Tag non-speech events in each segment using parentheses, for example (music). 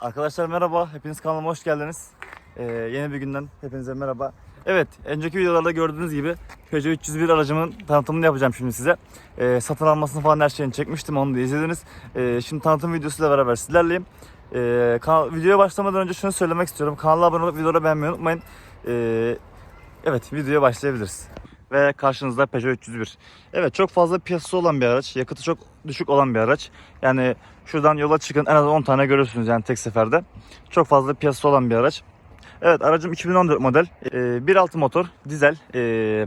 Arkadaşlar merhaba, hepiniz kanalıma hoş geldiniz. Ee, yeni bir günden hepinize merhaba. Evet, önceki videolarda gördüğünüz gibi Peugeot 301 aracımın tanıtımını yapacağım şimdi size. Ee, satın almasını falan her şeyini çekmiştim, onu da izlediniz. Ee, şimdi tanıtım videosuyla beraber sizlerleyim. Ee, kanal, videoya başlamadan önce şunu söylemek istiyorum. Kanala abone olup videoları beğenmeyi unutmayın. Ee, evet, videoya başlayabiliriz. Ve karşınızda Peugeot 301. Evet çok fazla piyasası olan bir araç. Yakıtı çok düşük olan bir araç. Yani şuradan yola çıkın en az 10 tane görürsünüz yani tek seferde. Çok fazla piyasası olan bir araç. Evet aracım 2014 model. Ee, 1.6 motor, dizel. Ee,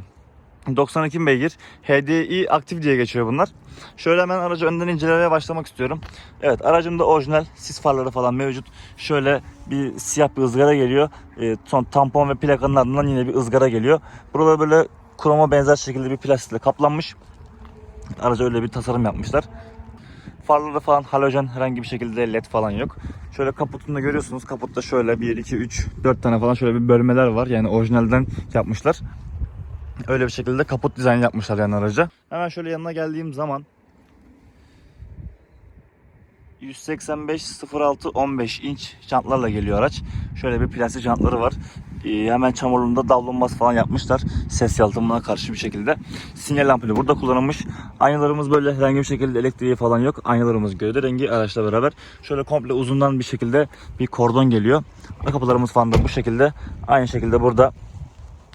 92 beygir. HDI aktif diye geçiyor bunlar. Şöyle hemen aracı önden incelemeye başlamak istiyorum. Evet aracımda orijinal sis farları falan mevcut. Şöyle bir siyah bir ızgara geliyor. Ee, son tampon ve plakanın ardından yine bir ızgara geliyor. Burada böyle kroma benzer şekilde bir plastikle kaplanmış. Araca öyle bir tasarım yapmışlar. Farlarda falan halojen herhangi bir şekilde led falan yok. Şöyle kaputunda görüyorsunuz. Kaputta şöyle 1, 2, 3, 4 tane falan şöyle bir bölmeler var. Yani orijinalden yapmışlar. Öyle bir şekilde kaput dizayn yapmışlar yani araca. Hemen şöyle yanına geldiğim zaman 185 06 15 inç jantlarla geliyor araç. Şöyle bir plastik jantları var. Ee, hemen çamurluğunda davlumbaz falan yapmışlar. Ses yalıtımına karşı bir şekilde. Sinyal ampulü burada kullanılmış. Aynalarımız böyle herhangi bir şekilde elektriği falan yok. Aynalarımız gövde rengi araçla beraber. Şöyle komple uzundan bir şekilde bir kordon geliyor. Ve kapılarımız falan da bu şekilde. Aynı şekilde burada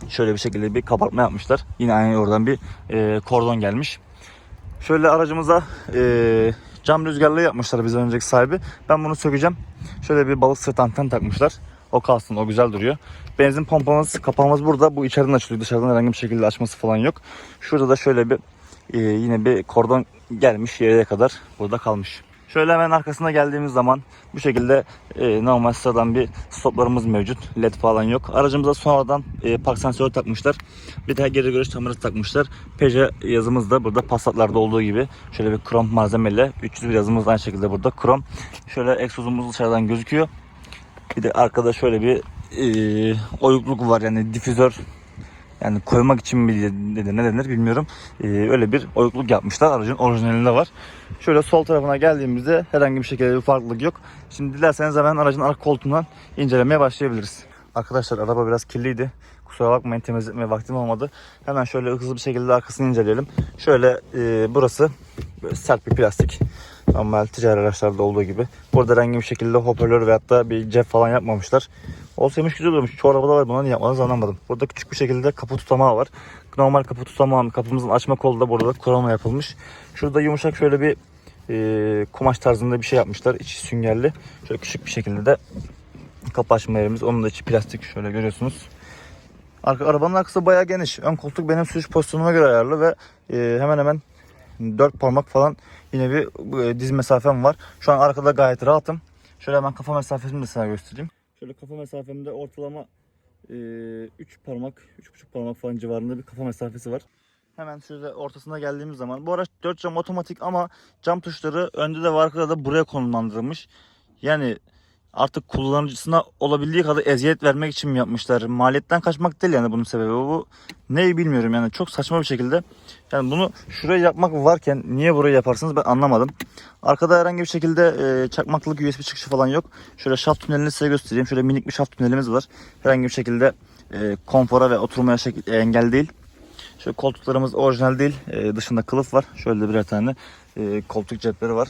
şöyle bir şekilde bir kapatma yapmışlar. Yine aynı oradan bir e, kordon gelmiş. Şöyle aracımıza e, cam rüzgarlığı yapmışlar bizden önceki sahibi. Ben bunu sökeceğim. Şöyle bir balık sırt anten takmışlar. O kalsın o güzel duruyor. Benzin pompamız kapağımız burada. Bu içeriden açılıyor. Dışarıdan herhangi bir şekilde açması falan yok. Şurada da şöyle bir e, yine bir kordon gelmiş yere kadar burada kalmış. Şöyle hemen arkasına geldiğimiz zaman bu şekilde e, normal sıradan bir stoplarımız mevcut. LED falan yok. Aracımıza sonradan e, park sensörü takmışlar. Bir de geri görüş kamerası takmışlar. Peugeot yazımız da burada Passat'larda olduğu gibi şöyle bir krom malzemeyle 301 yazımız aynı şekilde burada krom. Şöyle egzozumuz dışarıdan gözüküyor. Bir de arkada şöyle bir e, oyukluk var yani difüzör yani koymak için mi denir ne denir bilmiyorum. E, öyle bir oyukluk yapmışlar. Aracın orijinalinde var. Şöyle sol tarafına geldiğimizde herhangi bir şekilde bir farklılık yok. Şimdi dilerseniz hemen aracın arka koltuğundan incelemeye başlayabiliriz. Arkadaşlar araba biraz kirliydi. Kusura bakmayın temizletmeye vaktim olmadı. Hemen şöyle hızlı bir şekilde arkasını inceleyelim. Şöyle e, burası böyle sert bir plastik. Normal ticari araçlarda olduğu gibi. Burada herhangi bir şekilde hoparlör veyahut da bir cep falan yapmamışlar. Olsaymış güzel olurmuş. Çoğu arabada var buna niye yapmadınız anlamadım. Burada küçük bir şekilde kapı tutamağı var. Normal kapı tutamağı kapımızın açma kolu da burada kroma yapılmış. Şurada yumuşak şöyle bir e, kumaş tarzında bir şey yapmışlar. İçi süngerli. Şöyle küçük bir şekilde de kapı açma yerimiz. Onun da içi plastik şöyle görüyorsunuz. Arka, arabanın arkası bayağı geniş. Ön koltuk benim sürüş pozisyonuma göre ayarlı ve e, hemen hemen 4 parmak falan yine bir e, diz mesafem var. Şu an arkada gayet rahatım. Şöyle hemen kafa mesafesini de sana göstereyim. Şöyle kafa mesafemde ortalama e, 3 parmak, 3,5 parmak falan civarında bir kafa mesafesi var. Hemen şöyle ortasına geldiğimiz zaman bu araç 4 cam otomatik ama cam tuşları önde de var arkada da buraya konumlandırılmış. Yani artık kullanıcısına olabildiği kadar eziyet vermek için mi yapmışlar? Maliyetten kaçmak değil yani bunun sebebi. Bu neyi bilmiyorum yani çok saçma bir şekilde. Yani bunu şuraya yapmak varken niye burayı yaparsınız ben anlamadım. Arkada herhangi bir şekilde e, çakmaklık USB çıkışı falan yok. Şöyle şaft tünelini size göstereyim. Şöyle minik bir şaft tünelimiz var. Herhangi bir şekilde e, konfora ve oturmaya şekil, engel değil. Şöyle koltuklarımız orijinal değil. E, dışında kılıf var. Şöyle birer tane e, koltuk cepleri var.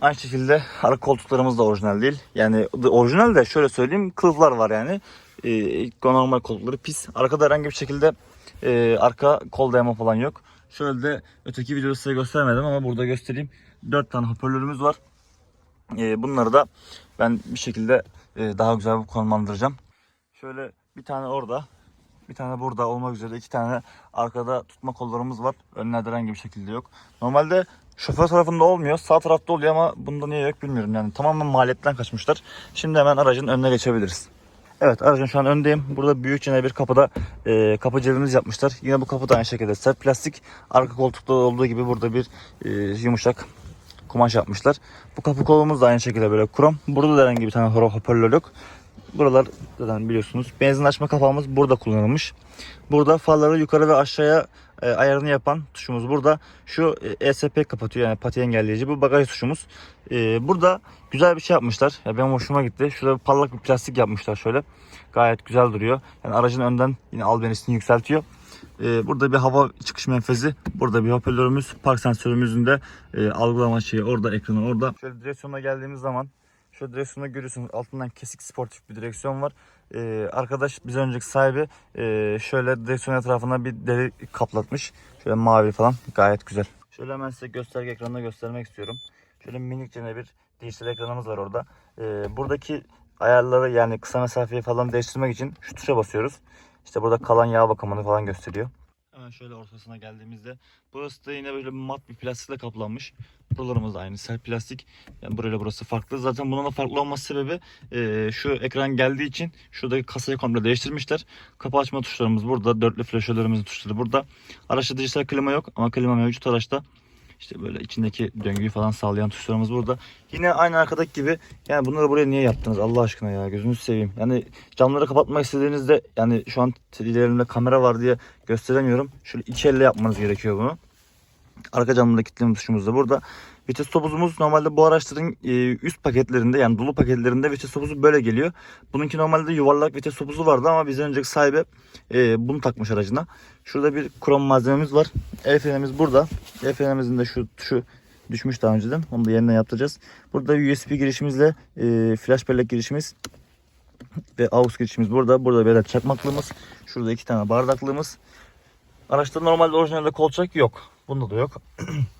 Aynı şekilde arka koltuklarımız da orijinal değil. Yani orijinal de şöyle söyleyeyim kılıflar var yani. E, normal koltukları pis. Arkada herhangi bir şekilde e, arka kol dayama falan yok. Şöyle de öteki videoda size göstermedim ama burada göstereyim. 4 tane hoparlörümüz var. E, bunları da ben bir şekilde e, daha güzel konumlandıracağım. Şöyle bir tane orada, bir tane burada olmak üzere iki tane arkada tutma kollarımız var. Önlerde herhangi bir şekilde yok. Normalde şoför tarafında olmuyor. Sağ tarafta oluyor ama bunda niye yok bilmiyorum. Yani tamamen maliyetten kaçmışlar. Şimdi hemen aracın önüne geçebiliriz. Evet aracın şu an öndeyim. Burada büyük yine bir kapıda e, kapı cebimiz yapmışlar. Yine bu kapı da aynı şekilde sert plastik. Arka koltukta olduğu gibi burada bir e, yumuşak kumaş yapmışlar. Bu kapı kolumuz da aynı şekilde böyle krom. Burada da herhangi bir tane hoparlör yok. Buralar zaten biliyorsunuz. Benzin açma kapağımız burada kullanılmış. Burada farları yukarı ve aşağıya e, ayarını yapan tuşumuz burada. Şu e, ESP kapatıyor yani pati engelleyici. Bu bagaj tuşumuz. E, burada güzel bir şey yapmışlar. Ya benim hoşuma gitti. Şurada bir parlak bir plastik yapmışlar şöyle. Gayet güzel duruyor. Yani aracın önden yine albenisini yükseltiyor. E, burada bir hava çıkış menfezi. Burada bir hoparlörümüz. Park sensörümüzün de e, algılama şeyi orada ekranı orada. Şöyle direksiyona geldiğimiz zaman şu direksiyonu görüyorsunuz. Altından kesik sportif bir direksiyon var. Ee, arkadaş biz önceki sahibi e, şöyle direksiyon etrafına bir deri kaplatmış. Şöyle mavi falan gayet güzel. Şöyle hemen size gösterge ekranında göstermek istiyorum. Şöyle minikçe bir dijital ekranımız var orada. Ee, buradaki ayarları yani kısa mesafeyi falan değiştirmek için şu tuşa basıyoruz. İşte burada kalan yağ bakımını falan gösteriyor. Hemen şöyle ortasına geldiğimizde burası da yine böyle mat bir plastikle kaplanmış. Buralarımız da aynı sert plastik. Yani burayla burası farklı. Zaten bunun da farklı olması sebebi e, şu ekran geldiği için şuradaki kasayı komple değiştirmişler. Kapı açma tuşlarımız burada. Dörtlü flaşörlerimizin tuşları burada. Araçta dijital klima yok ama klima mevcut araçta. İşte böyle içindeki döngüyü falan sağlayan tuşlarımız burada. Yine aynı arkadaki gibi yani bunları buraya niye yaptınız Allah aşkına ya gözünüzü seveyim. Yani camları kapatmak istediğinizde yani şu an ilerimde kamera var diye gösteremiyorum. Şöyle iki elle yapmanız gerekiyor bunu. Arka camında kilitleme tuşumuz da burada. Vites topuzumuz normalde bu araçların e, üst paketlerinde yani dolu paketlerinde vites topuzu böyle geliyor. Bununki normalde yuvarlak vites topuzu vardı ama bizden önceki sahibi e, bunu takmış aracına. Şurada bir krom malzememiz var. El frenimiz burada. El frenimizin de şu tuşu düşmüş daha önceden. Onu da yeniden yaptıracağız. Burada USB girişimizle e, flash bellek girişimiz ve AUX girişimiz burada. Burada bir adet çakmaklığımız. Şurada iki tane bardaklığımız. Araçta normalde orijinalde kolçak yok. Bunda da yok. (clears throat)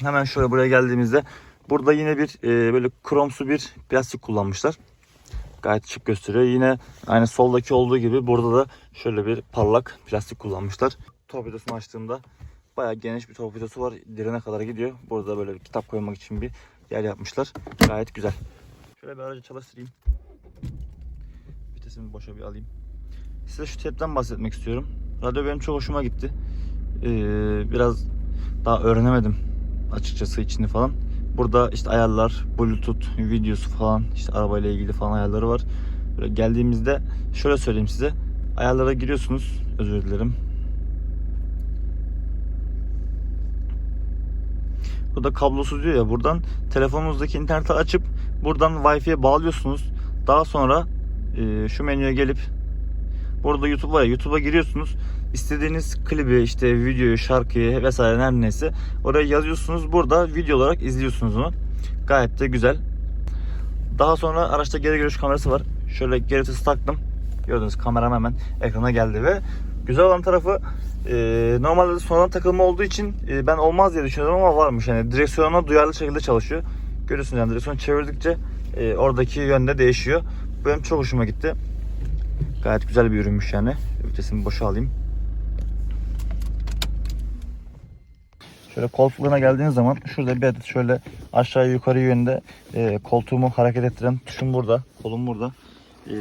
Hemen şöyle buraya geldiğimizde burada yine bir e, böyle kromsu bir plastik kullanmışlar. Gayet şık gösteriyor. Yine aynı soldaki olduğu gibi burada da şöyle bir parlak plastik kullanmışlar. Torpidosunu açtığımda bayağı geniş bir torpidosu var. Direne kadar gidiyor. Burada böyle bir kitap koymak için bir yer yapmışlar. Gayet güzel. Şöyle bir aracı çalıştırayım. Vitesimi boşa bir alayım. Size şu tepten bahsetmek istiyorum. Radyo benim çok hoşuma gitti. Ee, biraz daha öğrenemedim açıkçası içini falan. Burada işte ayarlar, bluetooth, videosu falan, işte arabayla ilgili falan ayarları var. Böyle geldiğimizde şöyle söyleyeyim size. Ayarlara giriyorsunuz. Özür dilerim. Burada kablosuz diyor ya. Buradan telefonunuzdaki interneti açıp buradan Wi-Fi'ye bağlıyorsunuz. Daha sonra e, şu menüye gelip burada YouTube var ya YouTube'a giriyorsunuz. İstediğiniz klibi işte videoyu, şarkıyı vesaire her neyse oraya yazıyorsunuz. Burada video olarak izliyorsunuz onu. Gayet de güzel. Daha sonra araçta geri görüş kamerası var. Şöyle geri vitesi taktım. Gördüğünüz kameram hemen ekrana geldi ve güzel olan tarafı e, normalde sonradan takılma olduğu için e, ben olmaz diye düşünüyordum ama varmış. Yani direksiyona duyarlı şekilde çalışıyor. Görüyorsunuz yani direksiyon çevirdikçe e, oradaki yönde değişiyor. Bu benim çok hoşuma gitti. Gayet güzel bir ürünmüş yani. Vitesimi boşa alayım. Şöyle koltuklarına geldiğiniz zaman şurada bir adet şöyle aşağı yukarı yönde e, koltuğumu hareket ettiren tuşum burada. Kolum burada. E,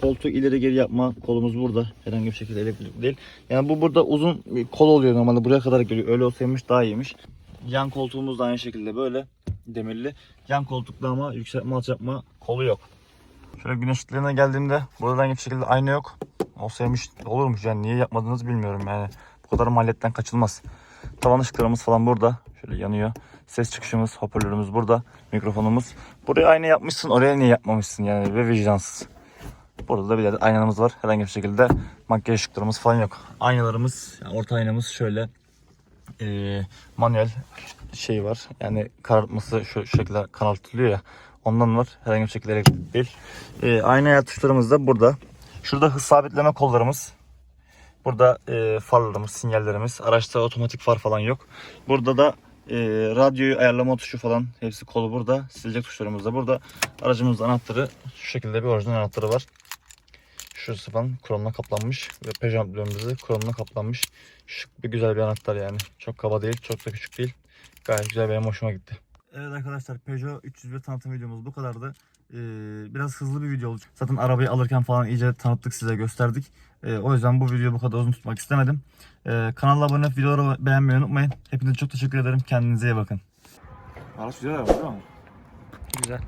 koltuğu ileri geri yapma kolumuz burada. Herhangi bir şekilde elektrik değil. Yani bu burada uzun bir kol oluyor normalde buraya kadar geliyor. Öyle olsaymış daha iyiymiş. Yan koltuğumuz da aynı şekilde böyle demirli. Yan koltukta ama yükseltme alçaltma kolu yok. Şöyle güneş geldiğimde buradan hiçbir şekilde ayna yok. Olsaymış olurmuş yani niye yapmadığınızı bilmiyorum yani. Kadar maliyetten kaçılmaz. Tavan ışıklarımız falan burada. Şöyle yanıyor. Ses çıkışımız, hoparlörümüz burada. Mikrofonumuz. Buraya ayna yapmışsın oraya niye yapmamışsın yani ve vicdansız. Burada da bir adet aynamız var. Herhangi bir şekilde makyaj ışıklarımız falan yok. Aynalarımız, yani orta aynamız şöyle e, manuel şey var. Yani karartması şu, şu şekilde karartılıyor ya. Ondan var. Herhangi bir şekilde elektrik değil. E, ayna ayar tuşlarımız da burada. Şurada hız sabitleme kollarımız. Burada e, farlarımız, sinyallerimiz. Araçta otomatik far falan yok. Burada da e, radyoyu ayarlama tuşu falan hepsi kolu burada. Silecek tuşlarımız da burada. Aracımızın anahtarı şu şekilde bir orijinal anahtarı var. Şurası falan kromla kaplanmış ve Peugeot amblemimizi kromla kaplanmış. Şık bir güzel bir anahtar yani. Çok kaba değil, çok da küçük değil. Gayet güzel benim hoşuma gitti. Evet arkadaşlar Peugeot 301 tanıtım videomuz bu kadardı. Ee, biraz hızlı bir video oldu. Zaten arabayı alırken falan iyice tanıttık size gösterdik. Ee, o yüzden bu videoyu bu kadar uzun tutmak istemedim. Ee, kanala abone olup videoları beğenmeyi unutmayın. Hepinize çok teşekkür ederim. Kendinize iyi bakın. Araç güzel araba değil mi? Güzel.